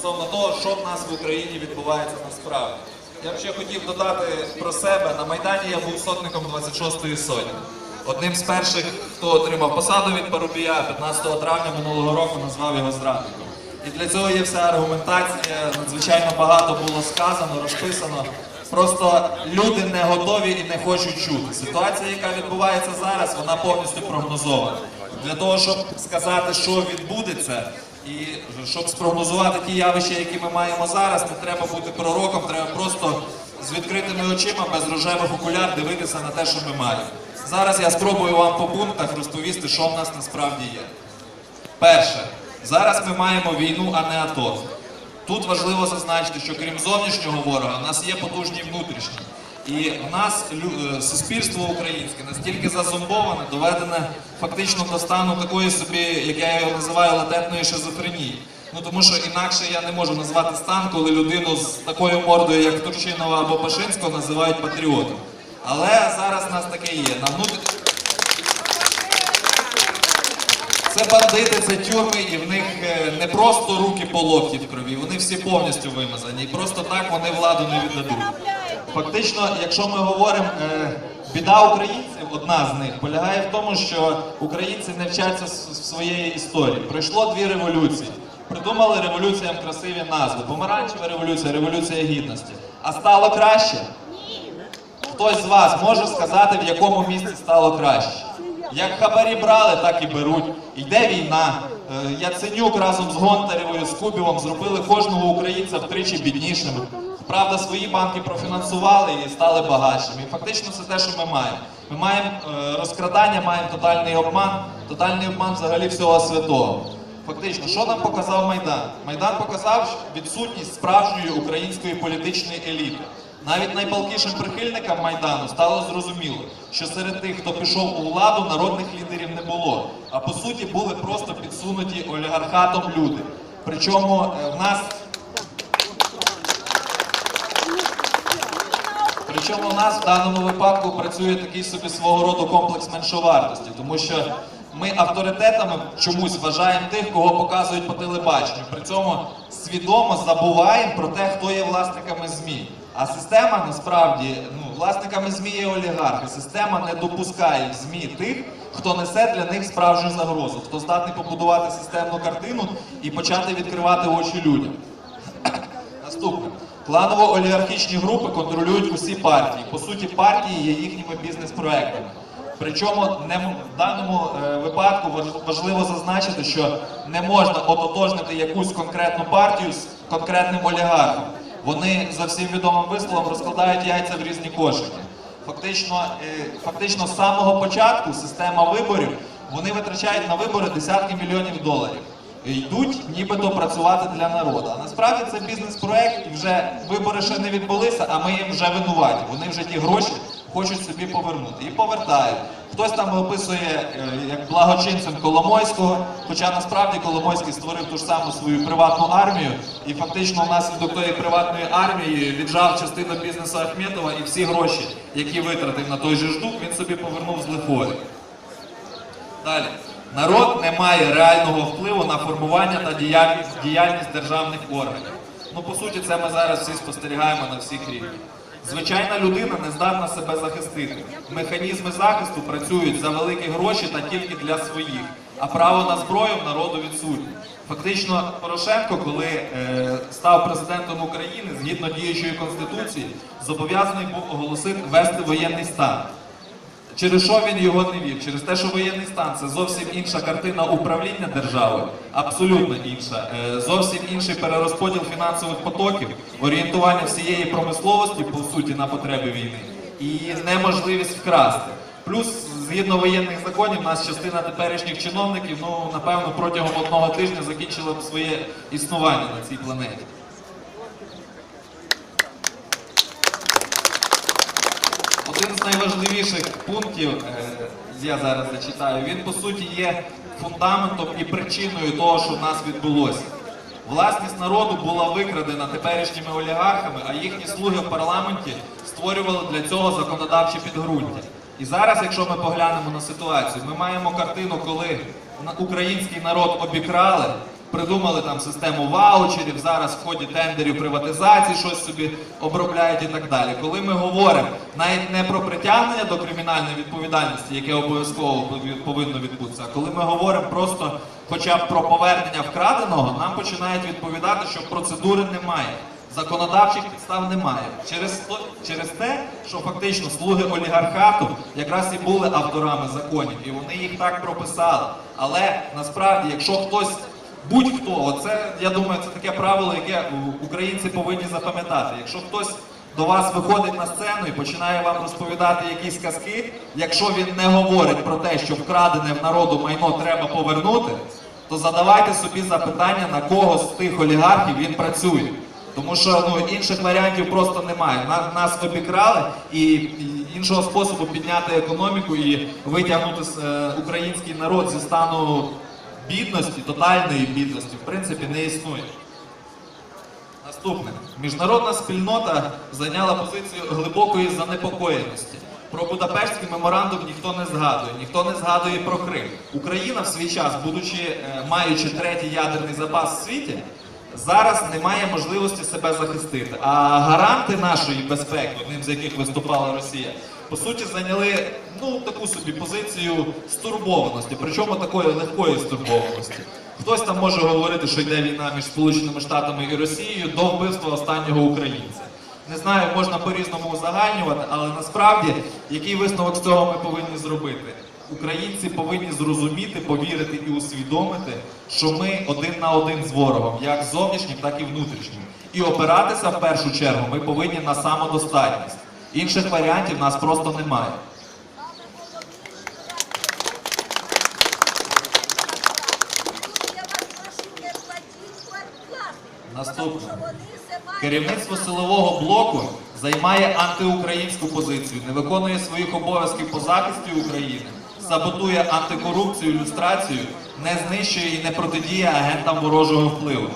стосовно того, що в нас в Україні відбувається насправді. Я б ще хотів додати про себе. На Майдані я був сотником 26-ї сотні. Одним з перших, хто отримав посаду від Парубія, 15 травня минулого року назвав його зрадником. І для цього є вся аргументація, надзвичайно багато було сказано, розписано. Просто люди не готові і не хочуть чути. Ситуація, яка відбувається зараз, вона повністю прогнозована. Для того, щоб сказати, що відбудеться, і щоб спрогнозувати ті явища, які ми маємо зараз, не треба бути пророком, треба просто з відкритими очима, без рожевих окуляр дивитися на те, що ми маємо. Зараз я спробую вам по пунктах розповісти, що в нас насправді є. Перше, зараз ми маємо війну, а не АТО. Тут важливо зазначити, що крім зовнішнього ворога, в нас є потужні внутрішні. І в нас е, суспільство українське настільки зазомбоване, доведене фактично до стану такої собі, як я його називаю, латентної шизофренії. Ну тому що інакше я не можу назвати стан, коли людину з такою мордою, як Турчинова або Пашинського, називають патріотом. Але зараз нас таке є. На внутрі... Це бандити, це тюрми, і в них е, не просто руки по локті в крові, вони всі повністю вимазані. І просто так вони владу не віддадуть. Фактично, якщо ми говоримо, е, біда українців, одна з них, полягає в тому, що українці не вчаться з своєї історії. Пройшло дві революції. Придумали революціям красиві назви. Помаранчева революція, революція гідності. А стало краще? Хтось з вас може сказати, в якому місці стало краще? Як хабарі брали, так і беруть. Йде війна. Е, Яценюк разом з Гонтаревою, з Кубівом зробили кожного українця втричі біднішим. Правда, свої банки профінансували і стали багатшими. І фактично це те, що ми маємо. Ми маємо е, розкрадання, маємо тотальний обман, тотальний обман взагалі всього святого. Фактично, що нам показав Майдан? Майдан показав відсутність справжньої української політичної еліти. Навіть найпалкішим прихильникам Майдану стало зрозуміло, що серед тих, хто пішов у владу, народних лідерів не було. А по суті були просто підсунуті олігархатом люди. Причому е, в нас Причому у нас в даному випадку працює такий собі свого роду комплекс меншовартості, тому що ми авторитетами чомусь вважаємо тих, кого показують по телебаченню. При цьому свідомо забуваємо про те, хто є власниками ЗМІ. А система насправді ну, власниками ЗМІ є олігархи. Система не допускає в ЗМІ тих, хто несе для них справжню загрозу, хто здатний побудувати системну картину і почати відкривати очі людям. Кланово-олігархічні групи контролюють усі партії. По суті, партії є їхніми бізнес-проектами. Причому не в даному е, випадку важливо зазначити, що не можна ототожнити якусь конкретну партію з конкретним олігархом. Вони за всім відомим висловом розкладають яйця в різні кошики. Фактично, е, фактично з самого початку система виборів вони витрачають на вибори десятки мільйонів доларів. Йдуть нібито працювати для народу. А насправді це бізнес-проект, вже вибори ще не відбулися, а ми їм вже винуваті. Вони вже ті гроші хочуть собі повернути. І повертають. Хтось там описує е, як благочинцем Коломойського, хоча насправді Коломойський створив ту ж саму свою приватну армію, і фактично внаслідок тої приватної армії віджав частину бізнесу Ахметова і всі гроші, які витратив на той же ждук, він собі повернув з лихвою. Далі. Народ не має реального впливу на формування та діяльність, державних органів. Ну, по суті, це ми зараз всі спостерігаємо на всіх рівнях. Звичайна людина не здатна себе захистити. Механізми захисту працюють за великі гроші та тільки для своїх, а право на зброю в народу відсутнє. Фактично, Порошенко, коли е, став президентом України, згідно діючої конституції, зобов'язаний був оголосити ввести воєнний стан. Через що він його не вів? Через те, що воєнний стан це зовсім інша картина управління державою, абсолютно інша. Е, Зовсім інший перерозподіл фінансових потоків, орієнтування всієї промисловості по суті на потреби війни і неможливість вкрасти. Плюс, згідно воєнних законів, у нас частина теперішніх чиновників, ну напевно, протягом одного тижня закінчила б своє існування на цій планеті. Один з найважливіших пунктів, е, я зараз зачитаю, він по суті є фундаментом і причиною того, що в нас відбулося. Власність народу була викрадена теперішніми олігархами, а їхні слуги в парламенті створювали для цього законодавче підґрунтя. І зараз, якщо ми поглянемо на ситуацію, ми маємо картину, коли український народ обікрали, придумали там систему ваучерів, зараз в ході тендерів приватизації щось собі обробляють і так далі. Коли ми говоримо навіть не про притягнення до кримінальної відповідальності, яке обов'язково повинно відбутися, а коли ми говоримо просто хоча б про повернення вкраденого, нам починають відповідати, що процедури немає. Законодавчих підстав немає. Через, через те, що фактично слуги олігархату якраз і були авторами законів, і вони їх так прописали. Але насправді, якщо хтось, будь-хто, оце я думаю, це таке правило, яке українці повинні запам'ятати. Якщо хтось до вас виходить на сцену і починає вам розповідати якісь казки, якщо він не говорить про те, що вкрадене в народу майно треба повернути, то задавайте собі запитання, на кого з тих олігархів він працює. Тому що ну, інших варіантів просто немає. На- Нас обікрали, і іншого способу підняти економіку і витягнути е, український народ зі стану бідності, тотальної бідності, в принципі, не існує. Наступне. Міжнародна спільнота зайняла позицію глибокої занепокоєності. Про Будапештський меморандум ніхто не згадує, ніхто не згадує про Крим. Україна в свій час, будучи е, маючи третій ядерний запас в світі, зараз не має можливості себе захистити. А гаранти нашої безпеки, одним з яких виступала Росія, по суті, зайняли ну таку собі позицію стурбованості, причому такої легкої стурбованості. Хтось там може говорити, що йде війна між Сполученими Штатами і Росією до вбивства останнього українця. Не знаю, можна по-різному узагальнювати, але насправді який висновок з цього ми повинні зробити? Українці повинні зрозуміти, повірити і усвідомити, що ми один на один з ворогом, як зовнішнім, так і внутрішнім. І опиратися в першу чергу ми повинні на самодостатність. Інших варіантів нас просто немає. Наступне. Керівництво силового блоку займає антиукраїнську позицію, не виконує своїх обов'язків по захисті України, саботує антикорупцію, люстрацію, не знищує і не протидіє агентам ворожого впливу.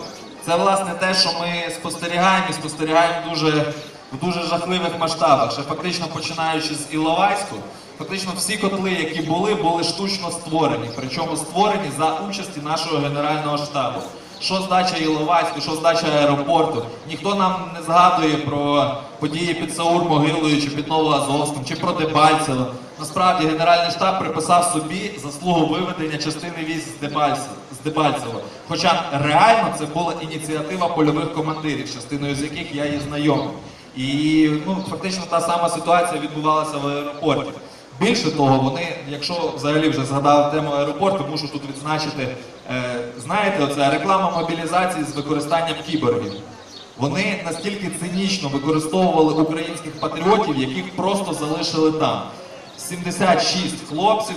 Це власне те, що ми спостерігаємо і спостерігаємо дуже в дуже жахливих масштабах. Ще фактично починаючи з Іловайську, фактично всі котли, які були, були штучно створені, причому створені за участі нашого генерального штабу. Що здача Іловайську, що здача аеропорту. Ніхто нам не згадує про події під Саур-Могилою чи під Новоазовськом, чи про Дебальцево. Насправді Генеральний штаб приписав собі заслугу виведення частини військ з Дебальцева. Хоча реально це була ініціатива польових командирів, частиною з яких я є знайомий. І ну, фактично та сама ситуація відбувалася в аеропорті. Більше того, вони, якщо взагалі вже згадали тему аеропорту, мушу тут відзначити, е, знаєте, оця реклама мобілізації з використанням кіборгів. Вони настільки цинічно використовували українських патріотів, яких просто залишили там. 76 хлопців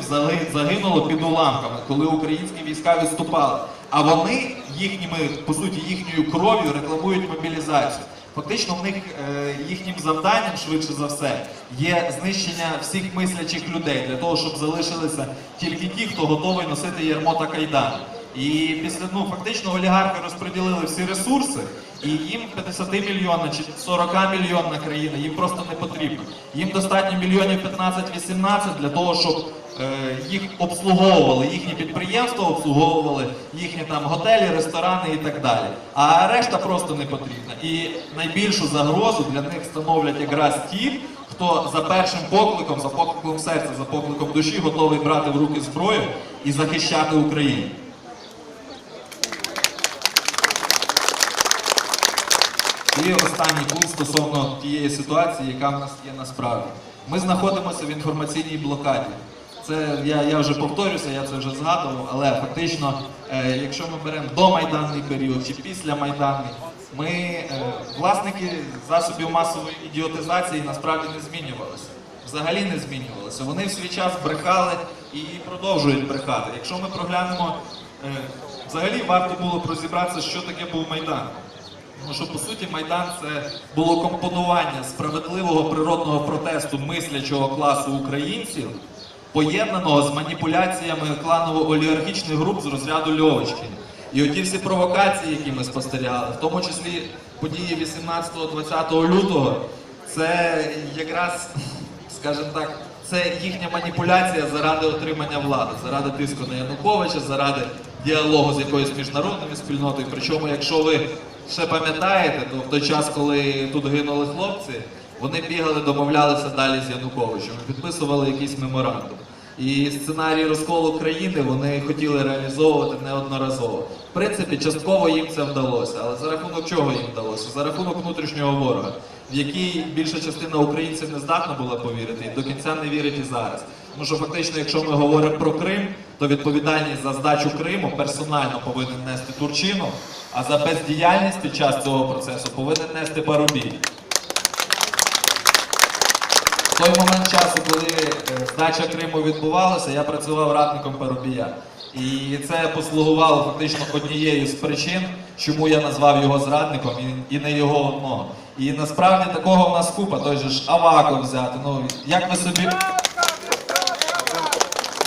загинуло під уламками, коли українські війська відступали. А вони їхніми, по суті, їхньою кров'ю рекламують мобілізацію. Фактично, в них е, їхнім завданням, швидше за все, є знищення всіх мислячих людей для того, щоб залишилися тільки ті, хто готовий носити ярмо та кайдани. І після ну фактично олігархи розподілили всі ресурси, і їм 50 мільйонна чи 40 мільйонна країна їм просто не потрібно. Їм достатньо мільйонів 15-18 для того, щоб їх обслуговували, їхні підприємства обслуговували, їхні там готелі, ресторани і так далі. А решта просто не потрібна. І найбільшу загрозу для них становлять якраз ті, хто за першим покликом, за покликом серця, за покликом душі готовий брати в руки зброю і захищати Україну. І останній пункт стосовно тієї ситуації, яка в нас є насправді. Ми знаходимося в інформаційній блокаді. Це я, я вже повторюся, я це вже згадував, але фактично, е, якщо ми беремо домайданний період чи після майданний, ми е, власники засобів масової ідіотизації насправді не змінювалися. Взагалі не змінювалися. Вони в свій час брехали і продовжують брехати. Якщо ми проглянемо, е, взагалі варто було розібратися, що таке був майдан. Тому що по суті Майдан це було компонування справедливого природного протесту мислячого класу українців, поєднаного з маніпуляціями кланово-олігархічних груп з розряду Льовочкіна. І оті всі провокації, які ми спостерігали, в тому числі події 18-20 лютого, це якраз, скажімо так, це їхня маніпуляція заради отримання влади, заради тиску на Януковича, заради діалогу з якоюсь міжнародною спільнотою. Причому, якщо ви ще пам'ятаєте, то в той час, коли тут гинули хлопці, вони бігали, домовлялися далі з Януковичем, підписували якийсь меморандум. І сценарій розколу країни вони хотіли реалізовувати неодноразово. В принципі, частково їм це вдалося, але за рахунок чого їм вдалося? За рахунок внутрішнього ворога, в який більша частина українців не здатна була повірити і до кінця не вірить і зараз. Тому що фактично, якщо ми говоримо про Крим, то відповідальність за здачу Криму персонально повинен нести Турчинов, а за бездіяльність під час цього процесу повинен нести Парубій. Той момент часу, коли е, здача Криму відбувалася, я працював радником Парубія. І це послугувало фактично однією з причин, чому я назвав його зрадником і, і не його одного. І насправді такого в нас купа, той же ж Аваков взяти. Ну як ви собі.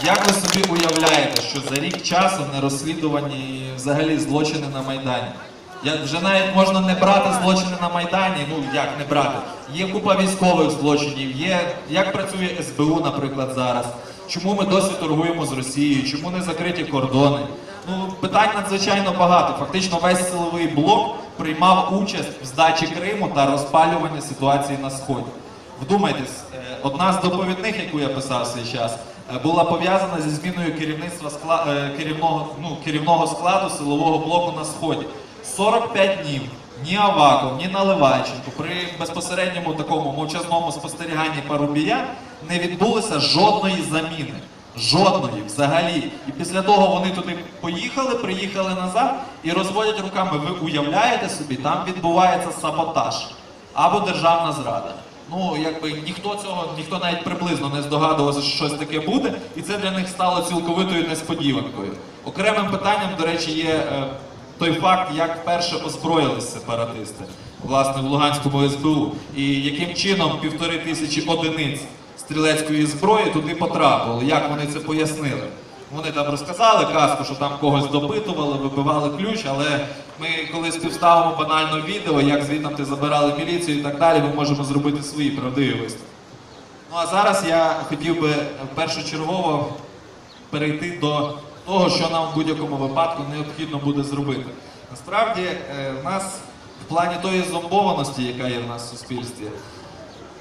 Як ви собі уявляєте, що за рік часу не розслідувані взагалі злочини на Майдані? Я, вже навіть можна не брати злочини на Майдані, ну як не брати? Є купа військових злочинів, є як працює СБУ, наприклад, зараз. Чому ми досі торгуємо з Росією? Чому не закриті кордони? Ну, питань надзвичайно багато. Фактично весь силовий блок приймав участь в здачі Криму та розпалюванні ситуації на сході. Вдумайтесь, е, одна з доповідних, яку я писав свій час, е, була пов'язана зі зміною керівництва скла... е, керівного, ну, керівного складу силового блоку на сході. 45 днів ні Аваков, ні Наливайченко при безпосередньому такому мовчазному спостеріганні Парубія не відбулося жодної заміни. Жодної взагалі. І після того вони туди поїхали, приїхали назад і розводять руками. Ви уявляєте собі, там відбувається саботаж або державна зрада. Ну, якби ніхто цього, ніхто навіть приблизно не здогадувався, що щось таке буде, і це для них стало цілковитою несподіванкою. Окремим питанням, до речі, є е, той факт, як вперше озброїлись сепаратисти, власне, в Луганському СБУ, і яким чином півтори тисячі одиниць стрілецької зброї туди потрапили, як вони це пояснили. Вони там розказали казку, що там когось допитували, вибивали ключ, але ми коли співставимо банально відео, як звідти забирали міліцію і так далі, ми можемо зробити свої правдиві висновки. Ну а зараз я хотів би першочергово перейти до того, що нам в будь-якому випадку необхідно буде зробити. Насправді, е, в нас в плані тої зомбованості, яка є в нас в суспільстві,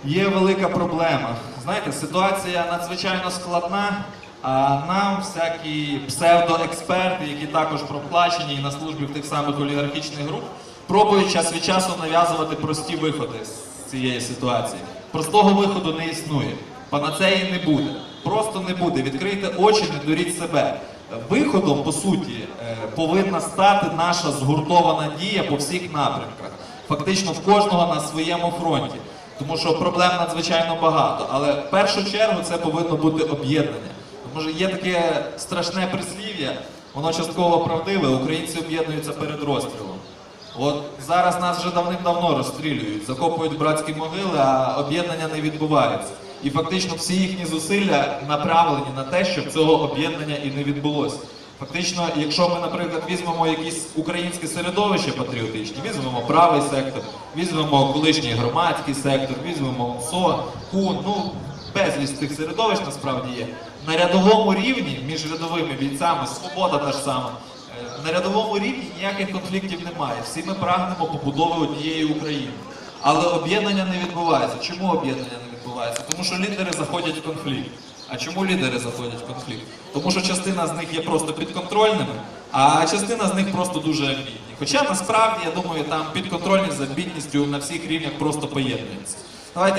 є велика проблема. Знаєте, ситуація надзвичайно складна, а нам всякі псевдоексперти, які також проплачені і на службі в тих самих олігархічних груп, пробують час від часу нав'язувати прості виходи з цієї ситуації. Простого виходу не існує. Панацеї не буде. Просто не буде. Відкрийте очі, не дуріть себе. Виходом, по суті, е, повинна стати наша згуртована дія по всіх напрямках. Фактично в кожного на своєму фронті. Тому що проблем надзвичайно багато. Але в першу чергу це повинно бути об'єднання. Тому що є таке страшне прислів'я, воно частково правдиве, українці об'єднуються перед розстрілом. От зараз нас вже давним-давно розстрілюють, закопують братські могили, а об'єднання не відбувається. І фактично всі їхні зусилля направлені на те, щоб цього об'єднання і не відбулося. Фактично, якщо ми, наприклад, візьмемо якісь українське середовище патріотичні, візьмемо правий сектор, візьмемо колишній громадський сектор, візьмемо СО, КУН, ну безліч цих середовищ насправді є. На рядовому рівні між рядовими бійцями, свобода та ж сама. Е, На рядовому рівні ніяких конфліктів немає. Всі ми прагнемо побудови однієї України. Але об'єднання не відбувається. Чому об'єднання не відбувається? Тому що лідери заходять в конфлікт. А чому лідери заходять в конфлікт? Тому що частина з них є просто підконтрольними, а частина з них просто дуже амбітні. Хоча насправді, я думаю, там підконтрольність з амбітністю на всіх рівнях просто поєднується. Давайте